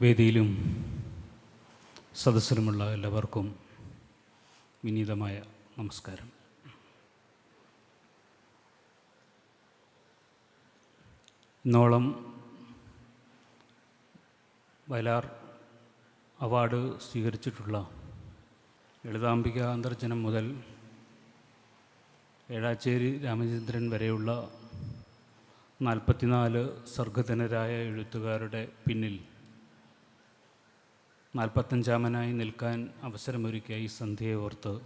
വേദിയിലും സദസ്സിലുമുള്ള എല്ലാവർക്കും വിനീതമായ നമസ്കാരം. ഇന്നോളം വയലാർ അവാർഡ് സ്വീകരിച്ചിട്ടുള്ള ലളിതാംബിക അന്തർജനം മുതൽ ഏഴാച്ചേരി രാമചന്ദ്രൻ വരെയുള്ള നാൽപ്പത്തിനാല് സർഗധനരായ എഴുത്തുകാരുടെ പിന്നിൽ നാൽപ്പത്തഞ്ചാമനായി നിൽക്കാൻ അവസരമൊരുക്കിയ ഈ സന്ധ്യയെ ഓർത്ത്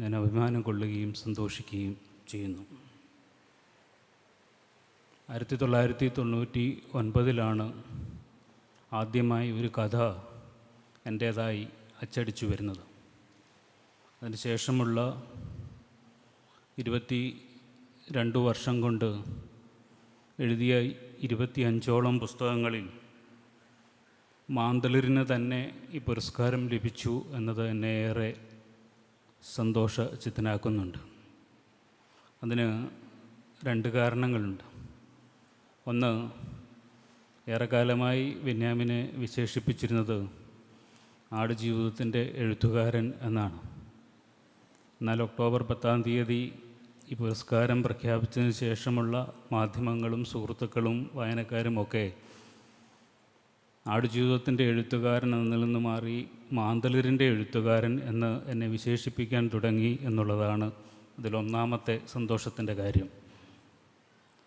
ഞാൻ അഭിമാനം കൊള്ളുകയും സന്തോഷിക്കുകയും ചെയ്യുന്നു. ആയിരത്തി തൊള്ളായിരത്തി തൊണ്ണൂറ്റി ഒൻപതിലാണ് ആദ്യമായി ഒരു കഥ എന്റേതായി അച്ചടിച്ചു വരുന്നത്. അതിനുശേഷമുള്ള ഇരുപത്തി രണ്ട് വർഷം കൊണ്ട് എഴുതിയ ഇരുപത്തി അഞ്ചോളം പുസ്തകങ്ങളിൽ മാന്തളിരിന് തന്നെ ഈ പുരസ്കാരം ലഭിച്ചു എന്നത് എന്നെ ഏറെ സന്തോഷചിത്തനാക്കുന്നുണ്ട്. അതിന് രണ്ട് കാരണങ്ങളുണ്ട്. ഒന്ന് ഏറെക്കാലമായി ബെന്യാമിനെ വിശേഷിപ്പിച്ചിരുന്നത് ആടുജീവിതത്തിന്റെ എഴുത്തുകാരൻ എന്നാണ്. എന്നാൽ ഒക്ടോബർ പത്താം തീയതി ഈ പുരസ്കാരം പ്രഖ്യാപിച്ചതിന് ശേഷമുള്ള മാധ്യമങ്ങളും സുഹൃത്തുക്കളും വായനക്കാരുമൊക്കെ ആടുജീവിതത്തിന്റെ എഴുത്തുകാരൻ എന്നതിൽ നിന്ന് മാറി മാന്തളിരിന്റെ എഴുത്തുകാരൻ എന്ന് എന്നെ വിശേഷിപ്പിക്കാൻ തുടങ്ങി എന്നുള്ളതാണ് അതിലൊന്നാമത്തെ സന്തോഷത്തിന്റെ കാര്യം.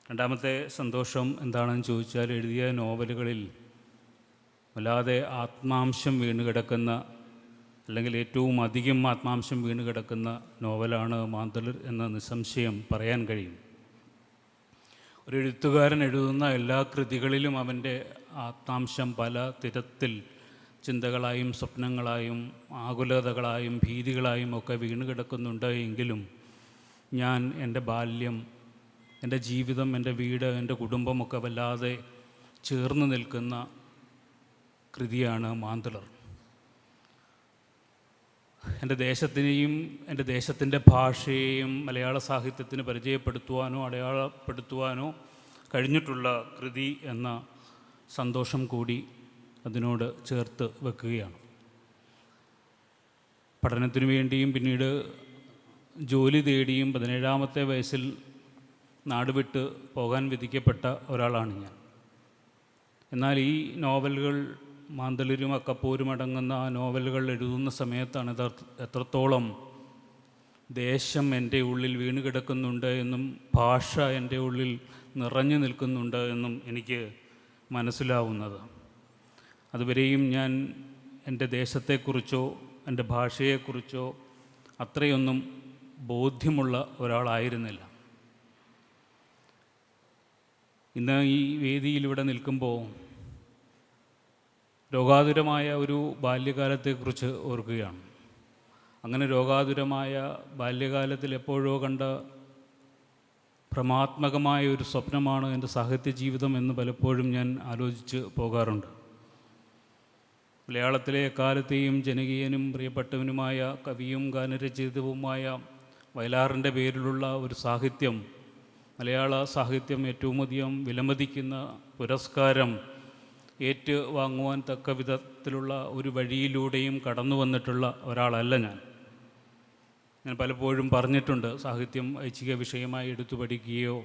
രണ്ടാമത്തെ സന്തോഷം എന്താണെന്ന് ചോദിച്ചാൽ എഴുതിയ നോവലുകളിൽ വല്ലാതെ ആത്മാംശം വീണ് കിടക്കുന്ന അല്ലെങ്കിൽ ഏറ്റവും അധികം ആത്മാംശം വീണ് കിടക്കുന്ന നോവലാണ് മാന്തളിർ എന്ന് നിസ്സംശയം പറയാൻ കഴിയും. ഒരു എഴുത്തുകാരൻ എഴുതുന്ന എല്ലാ കൃതികളിലും അവന്റെ ആത്മാംശം പല തിരത്തിൽ ചിന്തകളായും സ്വപ്നങ്ങളായും ആകുലതകളായും ഭീതികളായും ഒക്കെ വീണ് കിടക്കുന്നുണ്ട് എങ്കിലും ഞാൻ എന്റെ ബാല്യം എന്റെ ജീവിതം എന്റെ വീട് എന്റെ കുടുംബമൊക്കെ വല്ലാതെ ചേർന്ന് നിൽക്കുന്ന കൃതിയാണ് മാന്തളർ. എന്റെ ദേശത്തിനെയും എന്റെ ദേശത്തിന്റെ ഭാഷയെയും മലയാള സാഹിത്യത്തിന് പരിചയപ്പെടുത്തുവാനോ അടയാളപ്പെടുത്തുവാനോ കഴിഞ്ഞിട്ടുള്ള കൃതി എന്ന സന്തോഷം കൂടി അതിനോട് ചേർത്ത് വെക്കുകയാണ്. പഠനത്തിനു വേണ്ടിയും പിന്നീട് ജോലി തേടിയും പതിനേഴാമത്തെ വയസ്സിൽ നാടുവിട്ട് പോകാൻ വിധിക്കപ്പെട്ട ഒരാളാണ് ഞാൻ. എന്നാൽ ഈ നോവലുകൾ മാന്തളിരും അക്കപ്പോരും അടങ്ങുന്ന ആ നോവലുകൾ എഴുതുന്ന സമയത്താണ് എത്രത്തോളം ദേശം എന്റെ ഉള്ളിൽ വീണ് കിടക്കുന്നുണ്ട് എന്നും ഭാഷ എന്റെ ഉള്ളിൽ നിറഞ്ഞു നിൽക്കുന്നുണ്ട് എന്നും എനിക്ക് മനസ്സിലാവുന്നത്. അതുവരെയും ഞാൻ എന്റെ ദേശത്തെക്കുറിച്ചോ എന്റെ ഭാഷയെക്കുറിച്ചോ അത്രയൊന്നും ബോധ്യമുള്ള ഒരാളായിരുന്നില്ല. ഇന്ന് ഈ വേദിയിലിവിടെ നിൽക്കുമ്പോൾ രോഗാതുരമായ ഒരു ബാല്യകാലത്തെക്കുറിച്ച് ഓർക്കുകയാണ്. അങ്ങനെ രോഗാതുരമായ ബാല്യകാലത്തിൽ എപ്പോഴോ കണ്ട ഭ്രമാത്മകമായ ഒരു സ്വപ്നമാണ് എന്റെ സാഹിത്യ ജീവിതം എന്ന് പലപ്പോഴും ഞാൻ ആലോചിച്ച് പോകാറുണ്ട്. മലയാളത്തിലെ എക്കാലത്തെയും ജനകീയനും പ്രിയപ്പെട്ടവനുമായ കവിയും ഗാനരചയിതവുമായ വയലാറിന്റെ പേരിലുള്ള ഒരു സാഹിത്യം മലയാള സാഹിത്യം ഏറ്റവും അധികം വിലമതിക്കുന്ന പുരസ്കാരം ഏറ്റുവാങ്ങുവാൻ തക്ക വിധത്തിലുള്ള ഒരു വഴിയിലൂടെയും കടന്നു വന്നിട്ടുള്ള ഒരാളല്ല ഞാൻ. ഞാൻ പലപ്പോഴും പറഞ്ഞിട്ടുണ്ട് സാഹിത്യം ഐച്ഛിക വിഷയമായി എടുത്തു പഠിക്കുകയോ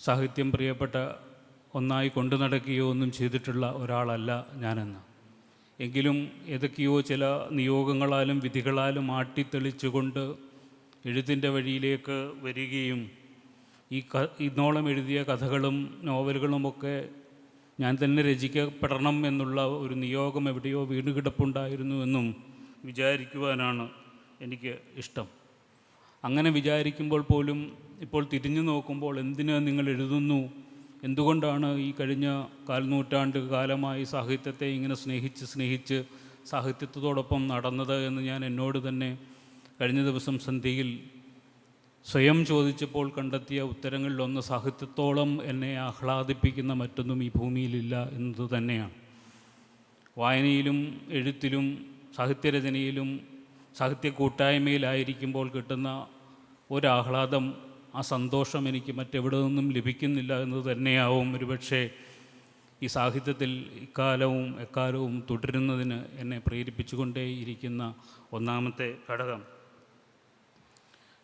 സാഹിത്യം പ്രിയപ്പെട്ട ഒന്നായി കൊണ്ടു നടക്കുകയോ ഒന്നും ചെയ്തിട്ടുള്ള ഒരാളല്ല ഞാനെന്ന്. എങ്കിലും ഏതൊക്കെയോ ചില നിയോഗങ്ങളാലും വിധികളാലും ആട്ടിത്തെളിച്ചുകൊണ്ട് എഴുത്തിന്റെ വഴിയിലേക്ക് വരികയും ഈ ക ഇന്നോളം എഴുതിയ കഥകളും നോവലുകളുമൊക്കെ ഞാൻ തന്നെ രചിക്കപ്പെടണം എന്നുള്ള ഒരു നിയോഗം എവിടെയോ വീണ് കിടപ്പുണ്ടായിരുന്നു എന്നും വിചാരിക്കുവാനാണ് എനിക്ക് ഇഷ്ടം. അങ്ങനെ വിചാരിക്കുമ്പോൾ പോലും ഇപ്പോൾ തിരിഞ്ഞു നോക്കുമ്പോൾ എന്തിന് നിങ്ങൾ എഴുതുന്നു? എന്തുകൊണ്ടാണ് ഈ കഴിഞ്ഞ കാൽനൂറ്റാണ്ട് കാലമായി സാഹിത്യത്തെ ഇങ്ങനെ സ്നേഹിച്ച് സ്നേഹിച്ച് സാഹിത്യത്തോടൊപ്പം നടന്നത് എന്ന് ഞാൻ എന്നോട് തന്നെ കഴിഞ്ഞ ദിവസം സന്ധ്യയിൽ സ്വയം ചോദിച്ചപ്പോൾ കണ്ടെത്തിയ ഉത്തരങ്ങളിലൊന്ന് സാഹിത്യത്തോളം എന്നെ ആഹ്ലാദിപ്പിക്കുന്ന മറ്റൊന്നും ഈ ഭൂമിയിലില്ല എന്നത് തന്നെയാണ്. വായനയിലും എഴുത്തിലും സാഹിത്യരചനയിലും സാഹിത്യ കൂട്ടായ്മയിലായിരിക്കുമ്പോൾ കിട്ടുന്ന ഒരാഹ്ലാദം ആ സന്തോഷം എനിക്ക് മറ്റെവിടെ നിന്നും ലഭിക്കുന്നില്ല എന്ന് തന്നെയാവും. ഒരുപക്ഷെ ഈ സാഹിത്യത്തിൽ ഇക്കാലവും എക്കാലവും തുടരുന്നതിന് എന്നെ പ്രേരിപ്പിച്ചുകൊണ്ടേയിരിക്കുന്ന ഒന്നാമത്തെ ഘടകം.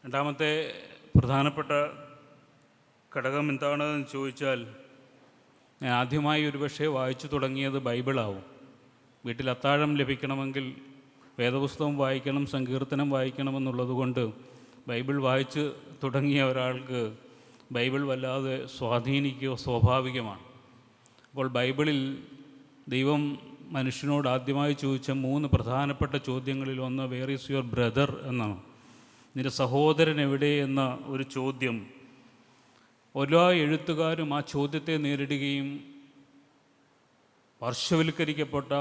രണ്ടാമത്തെ പ്രധാനപ്പെട്ട ഘടകം എന്താണെന്ന് ചോദിച്ചാൽ ഞാൻ ആദ്യമായി ഒരുപക്ഷെ വായിച്ചു തുടങ്ങിയത് ബൈബിളാവും. വീട്ടിൽ അത്താഴം ലഭിക്കണമെങ്കിൽ വേദപുസ്തകം വായിക്കണം സങ്കീർത്തനം വായിക്കണം എന്നുള്ളതുകൊണ്ട് ബൈബിൾ വായിച്ച് തുടങ്ങിയ ഒരാൾക്ക് ബൈബിൾ വല്ലാതെ സ്വാധീനിക്കുക സ്വാഭാവികമാണ്. അപ്പോൾ ബൈബിളിൽ ദൈവം മനുഷ്യനോട് ആദ്യമായി ചോദിച്ച മൂന്ന് പ്രധാനപ്പെട്ട ചോദ്യങ്ങളിൽ ഒന്ന് വേർ ഈസ് യുവർ ബ്രദർ എന്നാണ്. നിന്റെ സഹോദരൻ എവിടെ? എന്ന ഒരു ചോദ്യം. എല്ലാ എഴുത്തുകാരും ആ ചോദ്യത്തെ നേരിടുകയും പാർശ്വവൽക്കരിക്കപ്പെട്ട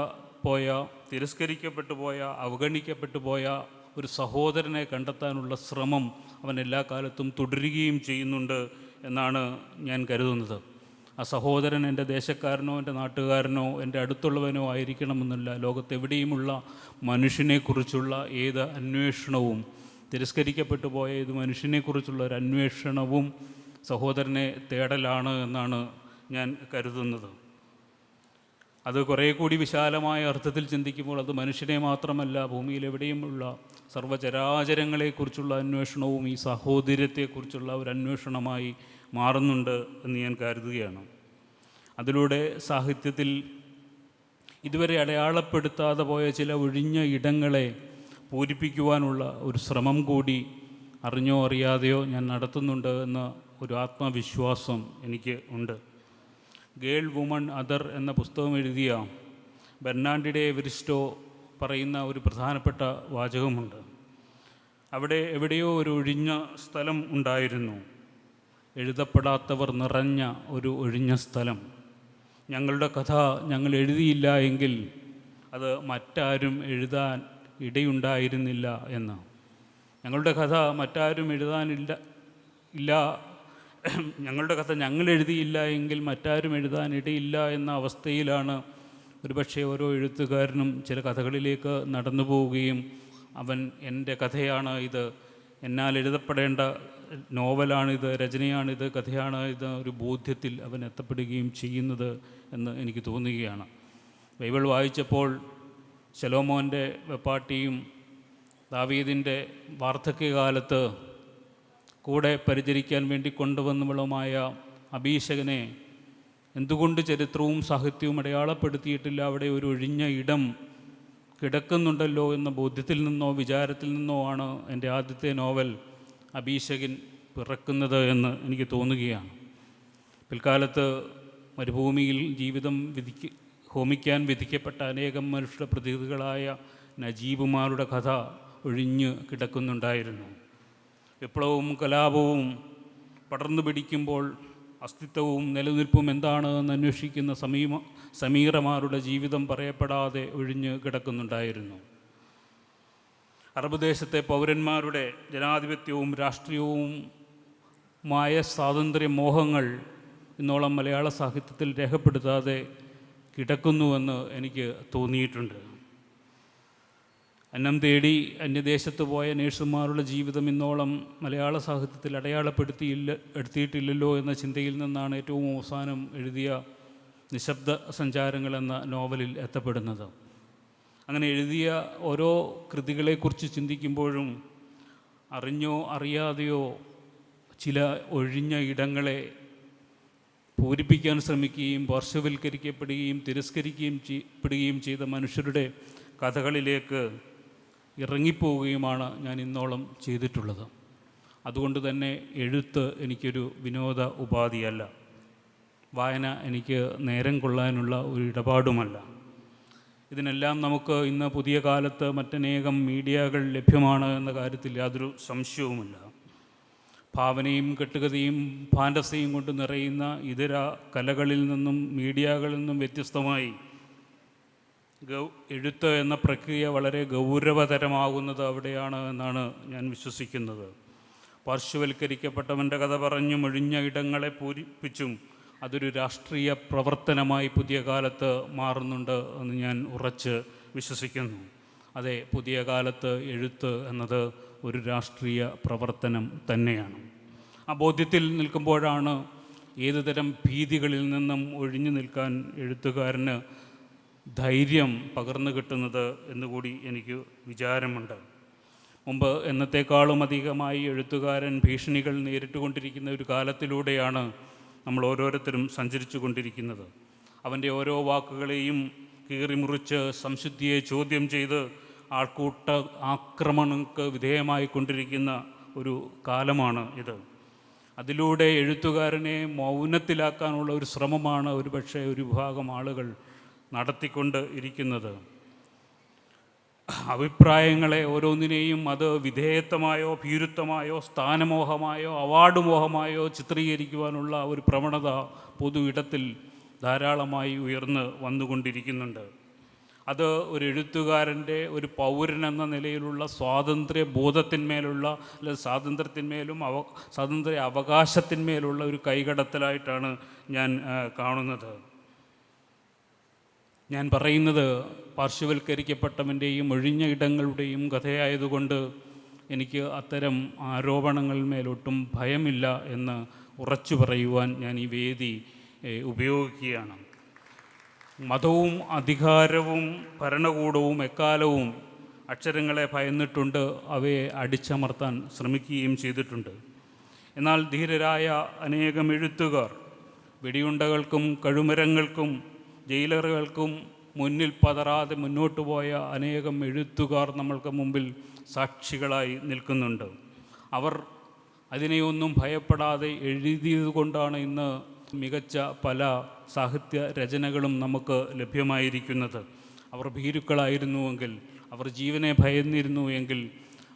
പോയ തിരസ്കരിക്കപ്പെട്ടു പോയ അവഗണിക്കപ്പെട്ടു പോയ ഒരു സഹോദരനെ കണ്ടെത്താനുള്ള ശ്രമം അവൻ എല്ലാ കാലത്തും തുടരുകയും ചെയ്യുന്നുണ്ട് എന്നാണ് ഞാൻ കരുതുന്നത്. ആ സഹോദരൻ എന്റെ ദേശക്കാരനോ എന്റെ നാട്ടുകാരനോ എന്റെ അടുത്തുള്ളവനോ ആയിരിക്കണമെന്നില്ല. ലോകത്തെവിടെയുമുള്ള മനുഷ്യനെക്കുറിച്ചുള്ള ഏത് അന്വേഷണവും തിരസ്കരിക്കപ്പെട്ടു പോയ ഏത് മനുഷ്യനെക്കുറിച്ചുള്ള ഒരു അന്വേഷണവും സഹോദരനെ തേടലാണ് എന്നാണ് ഞാൻ കരുതുന്നത്. അത് കുറേ കൂടി വിശാലമായ അർത്ഥത്തിൽ ചിന്തിക്കുമ്പോൾ അത് മനുഷ്യനെ മാത്രമല്ല ഭൂമിയിൽ എവിടെയുമുള്ള സർവചരാചരങ്ങളെക്കുറിച്ചുള്ള അന്വേഷണവും ഈ സഹോദര്യത്തെക്കുറിച്ചുള്ള ഒരു അന്വേഷണമായി മാറുന്നുണ്ട് എന്ന് ഞാൻ കരുതുകയാണ്. അതിലൂടെ സാഹിത്യത്തിൽ ഇതുവരെ അടയാളപ്പെടുത്താതെ പോയ ചില ഒഴിഞ്ഞ ഇടങ്ങളെ പൂരിപ്പിക്കുവാനുള്ള ഒരു ശ്രമം കൂടി അറിഞ്ഞോ അറിയാതെയോ ഞാൻ നടത്തുന്നുണ്ട് എന്ന ഒരു ആത്മവിശ്വാസം എനിക്ക് ഉണ്ട്. ഗേൾ വുമൺ അതർ എന്ന പുസ്തകം എഴുതിയ ബെർണാണ്ടിഡെ വിരിസ്റ്റോ പറയുന്ന ഒരു പ്രധാനപ്പെട്ട വാചകമുണ്ട്. അവിടെ എവിടെയോ ഒരു ഒഴിഞ്ഞ സ്ഥലം ഉണ്ടായിരുന്നു. എഴുതപ്പെടാത്തവർ നിറഞ്ഞ ഒരു ഒഴിഞ്ഞ സ്ഥലം. ഞങ്ങളുടെ കഥ ഞങ്ങൾ എഴുതിയില്ല എങ്കിൽ അത് മറ്റാരും എഴുതാൻ ഇടയുണ്ടായിരുന്നില്ല എന്ന്. ഞങ്ങളുടെ കഥ മറ്റാരും എഴുതാനില്ല ഇല്ല ഞങ്ങളുടെ കഥ ഞങ്ങൾ എഴുതിയില്ല എങ്കിൽ മറ്റാരും എഴുതാനിടയില്ല എന്ന അവസ്ഥയിലാണ് ഒരുപക്ഷെ ഓരോ എഴുത്തുകാരനും ചില കഥകളിലേക്ക് നടന്നു പോവുകയും അവൻ എന്റെ കഥയാണ് ഇത്. എന്നാൽ എഴുതപ്പെടേണ്ട നോവലാണിത് രചനയാണിത് കഥയാണ് ഇത് ഒരു ബോധ്യത്തിൽ അവൻ എത്തപ്പെടുകയും ചെയ്യുന്നത് എന്ന് എനിക്ക് തോന്നുകയാണ്. ബൈബിൾ വായിച്ചപ്പോൾ ശലോമോന്റെ വെപ്പാട്ടിയും ദാവീദിന്റെ വാർദ്ധക്യകാലത്ത് കൂടെ പരിചരിക്കാൻ വേണ്ടി കൊണ്ടുവന്നവളുമായ അഭീഷകനെ എന്തുകൊണ്ട് ചരിത്രവും സാഹിത്യവും അടയാളപ്പെടുത്തിയിട്ടില്ല? അവിടെ ഒരു ഒഴിഞ്ഞ ഇടം കിടക്കുന്നുണ്ടല്ലോ എന്ന ബോധ്യത്തിൽ നിന്നോ വിചാരത്തിൽ നിന്നോ ആണ് എന്റെ ആദ്യത്തെ നോവൽ അഭീഷകൻ പിറക്കുന്നത് എന്ന് എനിക്ക് തോന്നുകയാണ്. പിൽക്കാലത്ത് മരുഭൂമിയിൽ ജീവിതം വിധിക്ക് ഹോമിക്കാൻ വിധിക്കപ്പെട്ട അനേകം മനുഷ്യ പ്രതിനിധികളായ നജീബുമാരുടെ കഥ ഒഴിഞ്ഞ് കിടക്കുന്നുണ്ടായിരുന്നു. വിപ്ലവവും കലാപവും പടർന്നു പിടിക്കുമ്പോൾ അസ്തിത്വവും നിലനിൽപ്പും എന്താണ് എന്ന് അന്വേഷിക്കുന്ന സമീമ സമീറമാരുടെ ജീവിതം പറയപ്പെടാതെ ഒഴിഞ്ഞ് കിടക്കുന്നുണ്ടായിരുന്നു. അറബ് ദേശത്തെ പൗരന്മാരുടെ ജനാധിപത്യവും രാഷ്ട്രീയവുമായ സ്വാതന്ത്ര്യ മോഹങ്ങൾ ഇന്നോളം മലയാള സാഹിത്യത്തിൽ രേഖപ്പെടുത്താതെ കിടക്കുന്നുവെന്ന് എനിക്ക് തോന്നിയിട്ടുണ്ട്. അന്നം തേടി അന്യദേശത്ത് പോയ നേഴ്സുമാരുടെ ജീവിതം ഇന്നോളം മലയാള സാഹിത്യത്തിൽ അടയാളപ്പെടുത്തിയില്ല എടുത്തിയിട്ടില്ലല്ലോ എന്ന ചിന്തയിൽ നിന്നാണ് ഏറ്റവും അവസാനം എഴുതിയ നിശബ്ദ സഞ്ചാരങ്ങൾ എന്ന നോവലിൽ എത്തപ്പെടുന്നത്. അങ്ങനെ എഴുതിയ ഓരോ കൃതികളെക്കുറിച്ച് ചിന്തിക്കുമ്പോഴും അറിഞ്ഞോ അറിയാതെയോ ചില ഒഴിഞ്ഞ ഇടങ്ങളെ പൂരിപ്പിക്കാൻ ശ്രമിക്കുകയും പാർശ്വവൽക്കരിക്കപ്പെടുകയും തിരസ്കരിക്കുകയും ചെയ്യപ്പെടുകയും ചെയ്ത മനുഷ്യരുടെ കഥകളിലേക്ക് ഇറങ്ങിപ്പോവുകയുമാണ് ഞാൻ ഇന്നോളം ചെയ്തിട്ടുള്ളത്. അതുകൊണ്ട് തന്നെ എഴുത്ത് എനിക്കൊരു വിനോദ ഉപാധിയല്ല. വായന എനിക്ക് നേരം കൊള്ളാനുള്ള ഒരു ഇടപാടുമല്ല. ഇതിനെല്ലാം നമുക്ക് ഇന്ന് പുതിയ കാലത്ത് മറ്റനേകം മീഡിയകൾ ലഭ്യമാണ് എന്ന കാര്യത്തിൽ യാതൊരു സംശയവുമില്ല. ഭാവനയും കെട്ടുകഥയും ഫാന്റസിയും കൊണ്ട് നിറയുന്ന ഇതര കലകളിൽ നിന്നും മീഡിയകളിൽ നിന്നും വ്യത്യസ്തമായി ഗൗ എഴുത്ത് എന്ന പ്രക്രിയ വളരെ ഗൗരവതരമാകുന്നത് അവിടെയാണ് എന്നാണ് ഞാൻ വിശ്വസിക്കുന്നത്. പാർശ്വവൽക്കരിക്കപ്പെട്ടവന്റെ കഥ പറഞ്ഞു ഒഴിഞ്ഞ ഇടങ്ങളെ പൂരിപ്പിച്ചും അതൊരു രാഷ്ട്രീയ പ്രവർത്തനമായി പുതിയ കാലത്ത് മാറുന്നുണ്ട് എന്ന് ഞാൻ ഉറച്ച് വിശ്വസിക്കുന്നു. അതെ പുതിയ കാലത്ത് എഴുത്ത് എന്നത് ഒരു രാഷ്ട്രീയ പ്രവർത്തനം തന്നെയാണ്. ആ ബോധ്യത്തിൽ നിൽക്കുമ്പോഴാണ് ഏതുതരം ഭീതികളിൽ നിന്നും ഒഴിഞ്ഞു നിൽക്കാൻ എഴുത്തുകാരന് ധൈര്യം പകർന്നു കിട്ടുന്നത് എന്നുകൂടി എനിക്ക് വിചാരമുണ്ട്. മുമ്പ് എന്നത്തെക്കാളും അധികമായി എഴുത്തുകാരൻ ഭീഷണികൾ നേരിട്ടുകൊണ്ടിരിക്കുന്ന ഒരു കാലത്തിലൂടെയാണ് നമ്മൾ ഓരോരുത്തരും സഞ്ചരിച്ചു കൊണ്ടിരിക്കുന്നത്. അവന്റെ ഓരോ വാക്കുകളെയും കീറിമുറിച്ച് സംശുദ്ധിയെ ചോദ്യം ചെയ്ത് ആൾക്കൂട്ട ആക്രമണങ്ങൾക്ക് വിധേയമായി കൊണ്ടിരിക്കുന്ന ഒരു കാലമാണ് ഇത്. അതിലൂടെ എഴുത്തുകാരനെ മൗനത്തിലാക്കാനുള്ള ഒരു ശ്രമമാണ് ഒരുപക്ഷെ ഒരു വിഭാഗം ആളുകൾ നടത്തിക്കൊണ്ട് ഇരിക്കുന്നത്. അഭിപ്രായങ്ങളെ ഓരോന്നിനെയും അത് വിധേയത്വമായോ ഭീരുത്വമായോ സ്ഥാനമോഹമായോ അവാർഡ് മോഹമായോ ചിത്രീകരിക്കുവാനുള്ള ഒരു പ്രവണത പൊതു ഇടത്തിൽ ധാരാളമായി ഉയർന്ന് വന്നുകൊണ്ടിരിക്കുന്നുണ്ട്. അത് ഒരു എഴുത്തുകാരന്റെ ഒരു പൗരൻ എന്ന നിലയിലുള്ള സ്വാതന്ത്ര്യ ബോധത്തിന്മേലുള്ള അല്ലെങ്കിൽ സ്വാതന്ത്ര്യത്തിന്മേലും അവ സ്വാതന്ത്ര്യ അവകാശത്തിന്മേലുള്ള ഒരു കൈകടത്തലായിട്ടാണ് ഞാൻ കാണുന്നത്. ഞാൻ പറയുന്നത് പാർശ്വവൽക്കരിക്കപ്പെട്ടവന്റെയും ഒഴിഞ്ഞ ഇടങ്ങളുടെയും കഥയായതുകൊണ്ട് എനിക്ക് അത്തരം ആരോപണങ്ങൾ മേലോട്ടും ഭയമില്ല എന്ന് ഉറച്ചു പറയുവാൻ ഞാൻ ഈ വേദി ഉപയോഗിക്കുകയാണ്. മതവും അധികാരവും ഭരണകൂടവും എക്കാലവും അക്ഷരങ്ങളെ ഭയന്നിട്ടുണ്ട് അവയെ അടിച്ചമർത്താൻ ശ്രമിക്കുകയും ചെയ്തിട്ടുണ്ട്. എന്നാൽ ധീരരായ അനേകം എഴുത്തുകാർ വെടിയുണ്ടകൾക്കും കഴുമരങ്ങൾക്കും ജയിലറുകൾക്കും മുന്നിൽ പതറാതെ മുന്നോട്ട് പോയ അനേകം എഴുത്തുകാർ നമ്മൾക്ക് മുമ്പിൽ സാക്ഷികളായി നിൽക്കുന്നുണ്ട്. അവർ അതിനെയൊന്നും ഭയപ്പെടാതെ എഴുതിയത് കൊണ്ടാണ് ഇന്ന് മികച്ച പല സാഹിത്യ രചനകളും നമുക്ക് ലഭ്യമായിരിക്കുന്നത്. അവർ ഭീരുക്കളായിരുന്നുവെങ്കിൽ അവർ ജീവനെ ഭയന്നിരുന്നു എങ്കിൽ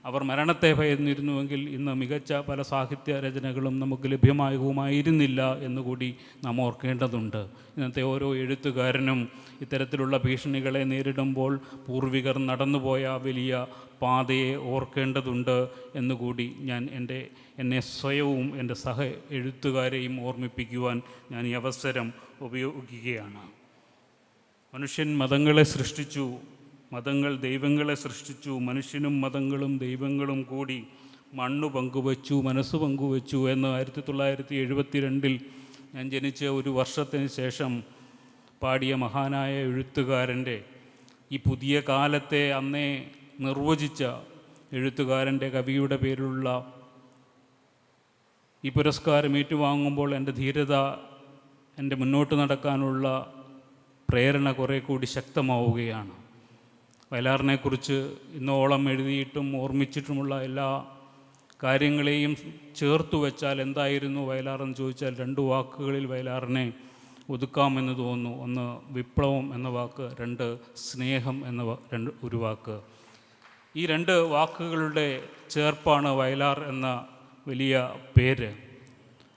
അവർ മരണത്തെ ഭയന്നിരുന്നുവെങ്കിൽ ഇന്ന് മികച്ച പല സാഹിത്യ രചനകളും നമുക്ക് ലഭ്യമാകുമായിരുന്നില്ല എന്നുകൂടി നാം ഓർക്കേണ്ടതുണ്ട്. ഇന്നത്തെ ഓരോ എഴുത്തുകാരനും ഇത്തരത്തിലുള്ള ഭീഷണികളെ നേരിടുമ്പോൾ പൂർവികർ നടന്നുപോയ വലിയ പാതയെ ഓർക്കേണ്ടതുണ്ട് എന്നുകൂടി ഞാൻ എന്റെ എന്നെ സ്വയവും എന്റെ സഹ എഴുത്തുകാരെയും ഓർമ്മിപ്പിക്കുവാൻ ഞാൻ ഈ അവസരം ഉപയോഗിക്കുകയാണ്. മനുഷ്യൻ മതങ്ങളെ സൃഷ്ടിച്ചു. മതങ്ങൾ ദൈവങ്ങളെ സൃഷ്ടിച്ചു മനുഷ്യനും മതങ്ങളും ദൈവങ്ങളും കൂടി മണ്ണ് പങ്കുവച്ചു മനസ്സ് പങ്കുവച്ചു എന്ന് ആയിരത്തി തൊള്ളായിരത്തി എഴുപത്തി രണ്ടിൽ ഞാൻ ജനിച്ച ഒരു വർഷത്തിന് ശേഷം പാടിയ മഹാനായ എഴുത്തുകാരന്റെ ഈ പുതിയ കാലത്തെ അന്നേ നിർവചിച്ച എഴുത്തുകാരന്റെ കവിയുടെ പേരിലുള്ള ഈ പുരസ്കാരം ഏറ്റുവാങ്ങുമ്പോൾ എന്റെ ധീരത എന്റെ മുന്നോട്ട് നടക്കാനുള്ള പ്രേരണ കുറേ കൂടി ശക്തമാവുകയാണ്. വയലാറിനെക്കുറിച്ച് ഇന്നോളം എഴുതിയിട്ടും ഓർമ്മിച്ചിട്ടുമുള്ള എല്ലാ കാര്യങ്ങളെയും ചേർത്തു വെച്ചാൽ എന്തായിരുന്നു വയലാറെന്ന് ചോദിച്ചാൽ രണ്ട് വാക്കുകളിൽ വയലാറിനെ ഒതുക്കാമെന്ന് തോന്നുന്നു. ഒന്ന് വിപ്ലവം എന്ന വാക്ക് രണ്ട് സ്നേഹം എന്ന രണ്ട് ഒരു വാക്ക്. ഈ രണ്ട് വാക്കുകളുടെ ചേർപ്പാണ് വയലാർ എന്ന വലിയ പേര്.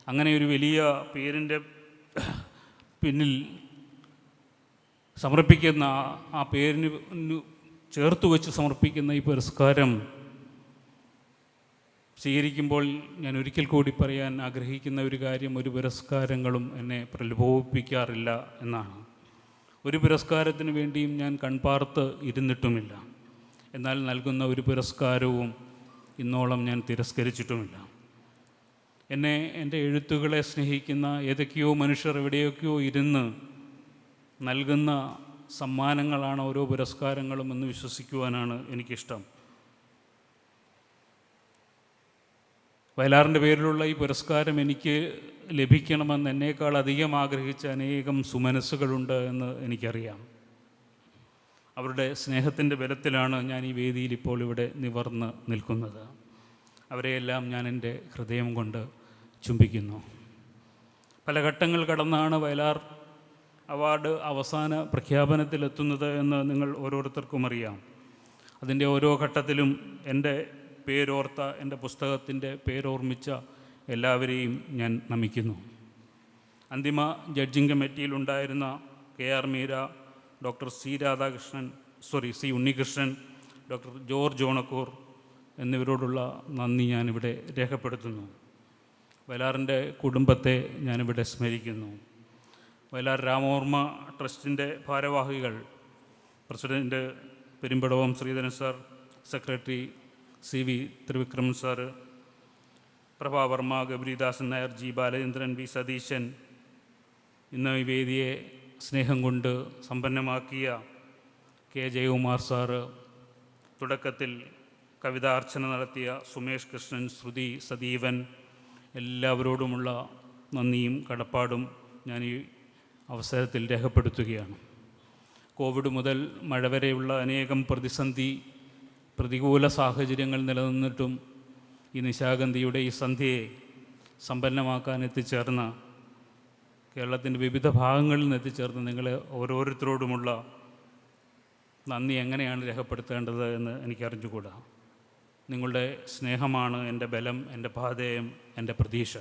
അങ്ങനെ ഒരു വലിയ പേരിന്റെ പിന്നിൽ സമർപ്പിക്കുന്ന ആ- പേരിന് ചേർത്ത് വെച്ച് സമർപ്പിക്കുന്ന ഈ പുരസ്കാരം സ്വീകരിക്കുമ്പോൾ ഞാൻ ഒരിക്കൽ കൂടി പറയാൻ ആഗ്രഹിക്കുന്ന ഒരു കാര്യം ഒരു പുരസ്കാരങ്ങളും എന്നെ പ്രലോഭിപ്പിക്കാറില്ല എന്നാണ്. ഒരു പുരസ്കാരത്തിന് വേണ്ടിയും ഞാൻ കൺപാർത്ത് ഇരുന്നിട്ടുമില്ല. എന്നാൽ നൽകുന്ന ഒരു പുരസ്കാരവും ഇന്നോളം ഞാൻ തിരസ്കരിച്ചിട്ടുമില്ല. എന്നെ എന്റെ എഴുത്തുകളെ സ്നേഹിക്കുന്ന ഏതൊക്കെയോ മനുഷ്യർ എവിടെയൊക്കെയോ ഇരുന്ന് നൽകുന്ന സമ്മാനങ്ങളാണ് ഓരോ പുരസ്കാരങ്ങളും എന്ന് വിശ്വസിക്കുവാനാണ് എനിക്കിഷ്ടം. വയലാറിന്റെ പേരിലുള്ള ഈ പുരസ്കാരം എനിക്ക് ലഭിക്കണമെന്ന് എന്നേക്കാൾ അധികം ആഗ്രഹിച്ച അനേകം സുമനസ്സുകളുണ്ട് എന്ന് എനിക്കറിയാം. അവരുടെ സ്നേഹത്തിന്റെ ബലത്തിലാണ് ഞാൻ ഈ വേദിയിൽ ഇപ്പോൾ ഇവിടെ നിവർന്ന് നിൽക്കുന്നത്. അവരെയെല്ലാം ഞാൻ എന്റെ ഹൃദയം കൊണ്ട് ചുംബിക്കുന്നു. പല ഘട്ടങ്ങൾ കടന്നാണ് വയലാർ അവാർഡ് അവസാന പ്രഖ്യാപനത്തിലെത്തുന്നത് എന്ന് നിങ്ങൾ ഓരോരുത്തർക്കും അറിയാം. അതിന്റെ ഓരോ ഘട്ടത്തിലും എന്റെ പേരോർത്ത എന്റെ പുസ്തകത്തിന്റെ പേരോർമ്മിച്ച എല്ലാവരെയും ഞാൻ നമിക്കുന്നു. അന്തിമ judging കമ്മിറ്റിയിലുണ്ടായിരുന്ന K R Meera doctor C Radhakrishnan sorry C Unnikrishnan doctor George Onakkoor എന്നിവരോടുള്ള നന്ദി ഞാനിവിടെ രേഖപ്പെടുത്തുന്നു. വയലാറിന്റെ കുടുംബത്തെ ഞാനിവിടെ സ്മരിക്കുന്നു. വയലാർ രാമോർമ്മ ട്രസ്റ്റിന്റെ ഭാരവാഹികൾ president Perumbadavam Sreedharan sir secretary C V Thrivikraman sir Prabhavarma Gouridasan Nair G Balachandran V Satheesan ഇന്ന് ഈ വേദിയെ സ്നേഹം കൊണ്ട് സമ്പന്നമാക്കിയ കെ ജയകുമാർ സാറ് തുടക്കത്തിൽ കവിതാർച്ചന നടത്തിയ സുമേഷ് കൃഷ്ണൻ ശ്രുതി സതീവൻ എല്ലാവരോടുമുള്ള നന്ദിയും കടപ്പാടും ഞാൻ ഈ അവസരത്തിൽ രേഖപ്പെടുത്തുകയാണ്. കോവിഡ് മുതൽ മഴ വരെയുള്ള അനേകം പ്രതിസന്ധി പ്രതികൂല സാഹചര്യങ്ങൾ നിലനിന്നിട്ടും ഈ നിശാഗന്ധിയുടെ ഈ സന്ധ്യയെ സമ്പന്നമാക്കാൻ എത്തിച്ചേർന്ന കേരളത്തിന്റെ വിവിധ ഭാഗങ്ങളിൽ നിന്ന് എത്തിച്ചേർന്ന് നിങ്ങളെ ഓരോരുത്തരോടുമുള്ള നന്ദി എങ്ങനെയാണ് രേഖപ്പെടുത്തേണ്ടത് എന്ന് എനിക്ക് അറിഞ്ഞുകൂടാ നിങ്ങളുടെ സ്നേഹമാണ് എന്റെ ബലം എന്റെ പാതയം എന്റെ പ്രതീക്ഷ.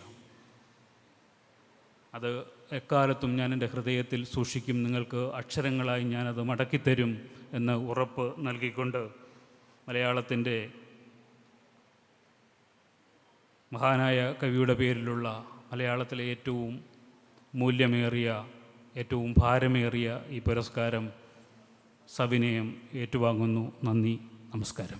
അത് എക്കാലത്തും ഞാൻ എന്റെ ഹൃദയത്തിൽ സൂക്ഷിക്കും നിങ്ങൾക്ക് അക്ഷരങ്ങളായി ഞാനത് മടക്കിത്തരും എന്ന് ഉറപ്പ് നൽകിക്കൊണ്ട് മലയാളത്തിന്റെ മഹാനായ കവിയുടെ പേരിലുള്ള മലയാളത്തിലെ ഏറ്റവും മൂല്യമേറിയ ഏറ്റവും ഭാരമേറിയ ഈ പുരസ്കാരം സവിനയം ഏറ്റുവാങ്ങുന്നു. നന്ദി നമസ്കാരം.